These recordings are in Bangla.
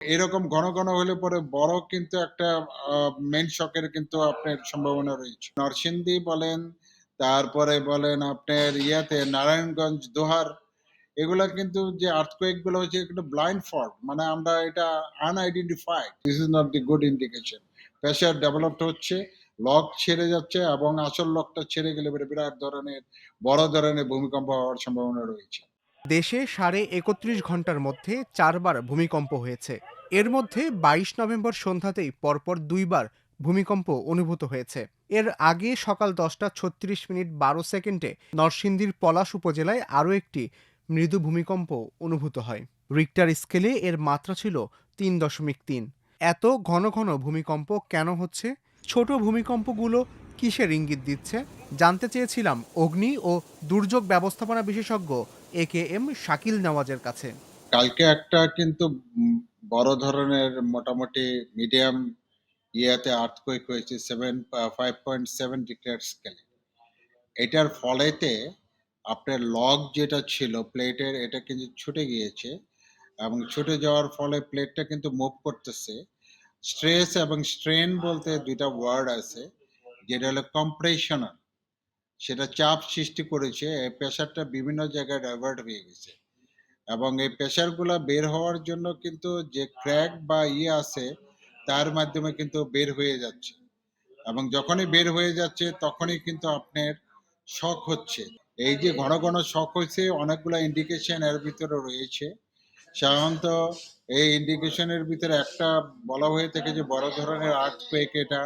এরকম ঘন, ঘন হলে পরে বড় কিন্তু একটা মেন শকের কিন্তু আপনার সম্ভাবনা রয়েছে। নরসিংদী বলেন, তারপরে বলেন আপনার ইয়াতে নারায়ণগঞ্জ, দোহার এগুলা কিন্তু যে আর্থকোয়েকগুলো হচ্ছে এগুলো ব্লাইন্ড ফল্ট মানে আমরা এটা unidentified. This is not the good indication. Pressure developed হচ্ছে, লক ছেড়ে যাচ্ছে এবং আসল লকটা ছেড়ে গেলে বিরাট ধরনের বড় ধরনের ভূমিকম্প হওয়ার সম্ভাবনা রয়েছে। দেশে সাড়ে একত্রিশ ঘণ্টার মধ্যে চারবার ভূমিকম্প হয়েছে। এর মধ্যে বাইশ নভেম্বর সন্ধ্যাতেই পরপর দুইবার ভূমিকম্প অনুভূত হয়েছে। এর আগে সকাল দশটা ছত্রিশ মিনিট বারো সেকেন্ডে নরসিংদীর পলাশ উপজেলায় আরও একটি মৃদু ভূমিকম্প অনুভূত হয়। রিক্টার স্কেলে এর মাত্রা ছিল তিন দশমিক তিন। এত ঘন ঘন ভূমিকম্প কেন হচ্ছে? ছোট ভূমিকম্পগুলো কিসের ইঙ্গিত দিচ্ছে? জানতে চেয়েছিলাম অগ্নি ও দুর্যোগ ব্যবস্থাপনা বিশেষজ্ঞ এ কে এম শাকিল নওয়াজের কাছে কালকে একটা কিন্তু বড় ধরনের মোটামুটি মিডিয়াম ইয়াতে আর্থকুয়েক হয়েছে 7 আ 5.7 রিক্টার স্কেলে। এটার ফলেতে আপনার লগ যেটা ছিল প্লেটের এটা কিন্তু ছুটে গিয়েছে এবং ছুটে যাওয়ার ফলে প্লেটটা কিন্তু মুভ করতেছে। স্ট্রেস এবং স্ট্রেন বলতে দুইটা ওয়ার্ড আছে। যেটা হলো কম্প্রেশনাল সেটা চাপ সৃষ্টি করেছে। এই প্রেশারটা বিভিন্ন জায়গায় ডাইভার্ট হয়ে গেছে। এবং এই প্রেশারগুলো বের হওয়ার জন্য কিন্তু যে ক্র্যাক বা ইয়ে আছে তার মাধ্যমে কিন্তু বের হয়ে যাচ্ছে। এবং যখনই বের হয়ে যাচ্ছে তখনই কিন্তু আপনার শক হচ্ছে। এই যে ঘন, ঘন শক হইছে অনেকগুলা ইন্ডিকেশন এর ভিতরে রয়েছে। সাধারণত এই ইন্ডিকেশনের ভিতরে একটা বলা হয়ে থাকে যে বড় ধরনের আর্থকুয়েক এটা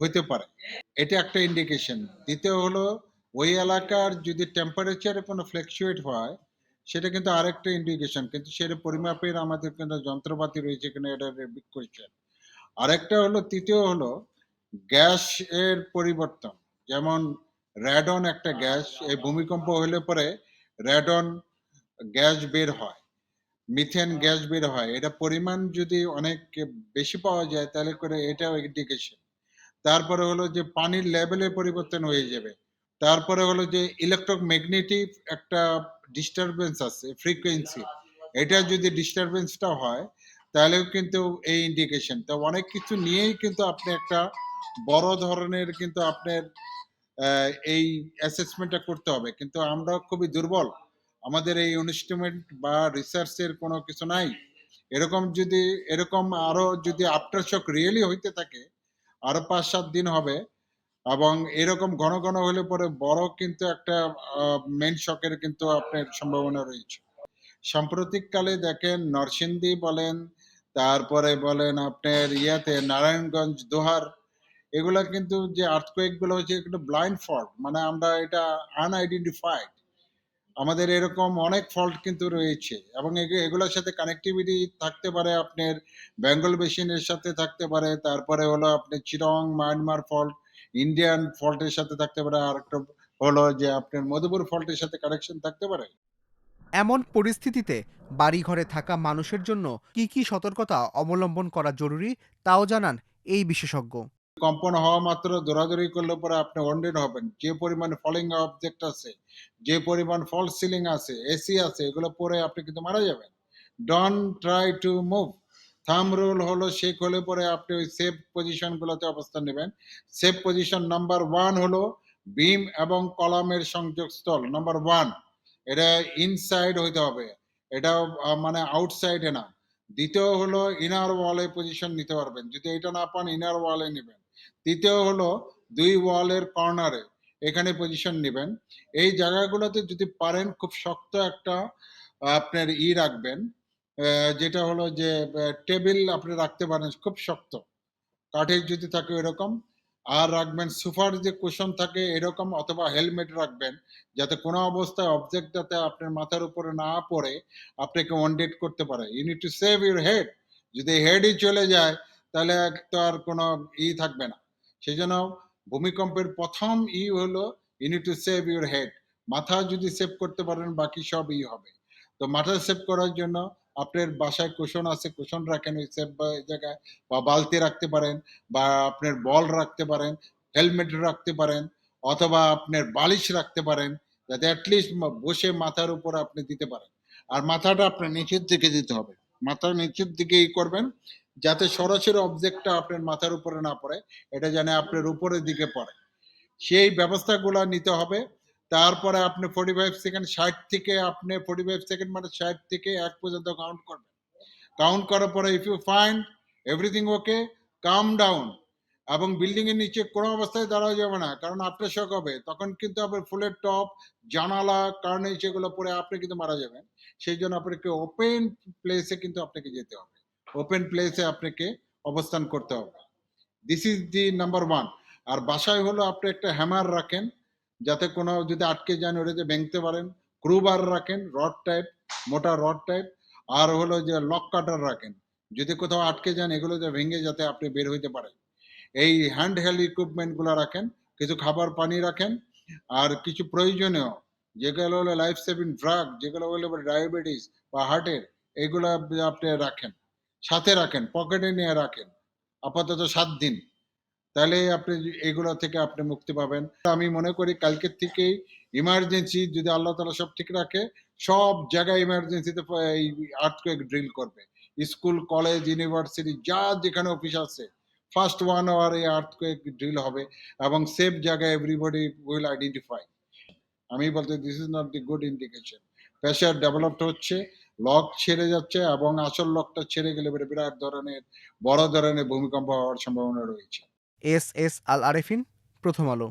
হইতে পারে। এটা একটা ইন্ডিকেশন। দ্বিতীয় হলো ওই এলাকার যদি টেম্পারেচারে কোনো ফ্লাকচুয়েট হয় সেটা কিন্তু আরেকটা ইন্ডিকেশন। কিন্তু সেটা পরিমাপের আমাদের কিন্তু যন্ত্রপাতি রয়েছে কিনা এটা কোয়েশ্চেন। আরেকটা হলো তৃতীয় হলো গ্যাস এর পরিবর্তন। যেমন রেডন একটা গ্যাস, এই ভূমিকম্প হলে পরে রেডন গ্যাস বের হয়। মিথেন গ্যাস বের হয়। এটা পরিমাণ যদি অনেক বেশি পাওয়া যায় তাহলে করে এটাও ইন্ডিকেশন। তারপরে হলো যে পানির লেভেলের পরিবর্তন হয়ে যাবে। তারপরে হলো যে ইলেক্ট্রোম্যাগনেটিক একটা ডিস্টারবেন্স আছে ফ্রিকোয়েন্সি। এটা যদি ডিস্টারবেন্সটা হয়, তাহলেও কিন্তু এই ইন্ডিকেশন। তো অনেক কিছু নিয়েই কিন্তু আপনি একটা বড় ধরনের কিন্তু আপনার এই অ্যাসেসমেন্টটা করতে হবে। কিন্তু আমরা খুবই দুর্বল। আমাদের এই ইনস্ট্রুমেন্ট বা রিসার্চের কোনো কিছু নাই। এরকম যদি, এরকম আরও যদি আফটার শক রিয়েলি হইতে থাকে, আরও ৫-৭ দিন হবে এবং এরকম ঘন, ঘন হলে পরে বড় কিন্তু একটা আ মেইন শকের কিন্তু আপনার সম্ভাবনা রয়েছে। সাম্প্রতিককালে দেখেন নরসিংদী বলেন, তারপরে বলেন আপনার ইয়াতে নারায়ণগঞ্জ, দোহার এগুলা কিন্তু যে আর্থকুয়েকগুলো হচ্ছে এগুলো ব্লাইন্ড ফল্ট মানে আমরা এটা আনআইডেন্টিফাইড। আমাদের এরকম অনেক ফল্ট কিন্তু রয়েছে এবং এগে এগুলোর সাথে কানেক্টিভিটি থাকতে পারে আপনার বেঙ্গল বেসিনের সাথে থাকতে পারে। তারপরে হলো আপনার চিরং মায়ানমার ফল্ট, ইন্ডিয়ান ফল্টের সাথে থাকতে পারে। আরেকটা হলো যে আপনার মধুপুর ফল্টের সাথে কানেকশন থাকতে পারে। এমন পরিস্থিতিতে বাড়িঘরে থাকা মানুষের জন্য কি, কি সতর্কতা অবলম্বন করা জরুরি তাও জানান এই বিশেষজ্ঞ। কম্পন হওয়া মাত্র দৌড়াদৌড়ি করলে পরে আপনি ওয়ান্টেড হবেন। যে পরিমাণে ফলিং অবজেক্ট আছে, যে পরিমাণ ফলস সিলিং আছে, এসি আছে এগুলো পরে আপনি কিন্তু মারা যাবেন। Don't try to move. Thumb rule হলো শেক হলে পরে আপনি ওই সেফ পজিশন গুলোতে অবস্থান নেবেন। সেফ পজিশন নাম্বার ওয়ান হলো বিম এবং কলামের সংযোগস্থল নাম্বার ওয়ান এটা ইনসাইড হইতে হবে। এটা মানে আউটসাইডে না। দ্বিতীয় হলো ইনার ওয়ালে পজিশন নিতে পারবেন। যদি এটা না পান ইনার ওয়ালে নিবেন। তৃতীয় হলো ২ ওয়ালের কর্নারে এখানে পজিশন নেবেন এই জায়গাগুলোতে যদি পারেন, খুব শক্ত একটা আপনার ই রাখবেন। যেটা হলো যে টেবিল আপনি রাখতে পারেন, খুব শক্ত। কাঠের যদি থাকে এরকম আর রাখবেন সুফার যে কুশন থাকে এরকম, অথবা হেলমেট রাখবেন। যাতে কোনো অবস্থায় অবজেক্ট যাতে আপনার মাথার উপরে না পড়ে, আপনাকে ওয়ান্টেড করতে পারে। You need to save your head. যদি হেডই চলে যায়, তাহলে তো আর কোনো ই থাকবে না। সেই জন্য ভূমিকম্পের প্রথম ই হলো you need to save your head. মাথা যদি সেভ করতে পারেন, বাকি সব ই হবে। তো মাথা সেভ করার জন্য আপনার বাসায় কুশন আছে, কুশন রাখেন ওই বা জায়গায় বা বালতি রাখতে পারেন বা আপনার বল রাখতে পারেন, হেলমেট রাখতে পারেন অথবা আপনার বালিশ রাখতে পারেন। যাতে অ্যাটলিস্ট বসে মাথার উপর আপনি দিতে পারেন। আর মাথাটা আপনার নিচের দিকে দিতে হবে। মাথার নিচের দিকেই করবেন যাতে সরাসরি অবজেক্টটা আপনার মাথার উপরে না পড়ে এটা যেন আপনার উপরের দিকে পড়ে সেই ব্যবস্থাগুলো নিতে হবে তারপরে আপনি ফোর্টি ফাইভ সেকেন্ড ষাট থেকে আপনি ফোর্টি ফাইভ সেকেন্ড মানে ষাট থেকে এক পর্যন্ত কাউন্ট করবেন। কাউন্ট করার পরে if you find everything okay come down এবং বিল্ডিং এর নিচে কোনো অবস্থায় দাঁড়ানো যাবে না, কারণ আফটার শক হবে। তখন কিন্তু আপনার ফুলের টপ, জানালা কারণে সেগুলো পরে আপনি কিন্তু মারা যাবেন। সেই জন্য আপনাকে ওপেন প্লেসে কিন্তু আপনাকে যেতে হবে। ওপেন প্লেসে আপনাকে অবস্থান করতে হবে। This is the number one আর বাসায় হলো আপনি একটা হ্যামার রাখেন। যাতে কোনো যদি আটকে যান ওটা যে ভেঙতে পারেন ক্রুবার রাখেন রড টাইপ মোটা রড টাইপ আর হলো যে লক কাটার রাখেন। যদি কোথাও আটকে যান, এগুলো যে ভেঙে যাতে আপনি বের হইতে পারেন। এই হ্যান্ড হেল্ড ইকুইপমেন্টগুলো রাখেন, কিছু খাবার পানি রাখেন, আর কিছু প্রয়োজনীয়, যেগুলো হলো লাইফ সেভিং ড্রাগ যেগুলো হলো ডায়াবেটিস বা হার্টের এগুলো আপনি রাখেন। সাথে রাখেন পকেটে নিয়ে রাখেন, আপাতত সাত দিন। তাহলে আপনি এগুলো থেকে আপনি মুক্তি পাবেন। আমি মনে করি কালকের থেকেই ইমার্জেন্সি যদি আল্লাহ তালা সব ঠিক রাখে, সব জায়গায় ইমার্জেন্সিতে এই আর্থকুয়েক ড্রিল করবে। স্কুল কলেজ ইউনিভার্সিটি যা যেখানে অফিস আছে ফার্স্ট ওয়ান আওয়ার এই আর্থকুয়েক ড্রিল হবে এবং সেফ জায়গায় এভরিবডি উইল আইডেন্টিফাই আমি বলতে this is not the good indication pressure developed হচ্ছে লক ছেড়ে যাচ্ছে এবং আসল লকটা ছেড়ে গেলে বিরাট ধরনের, বড় ধরনের ভূমিকম্প হওয়ার সম্ভাবনা রয়েছে। এস এস আল আরেফিন প্রথম আলো।